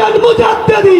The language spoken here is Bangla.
ভাইজান মুজাদ্দেদি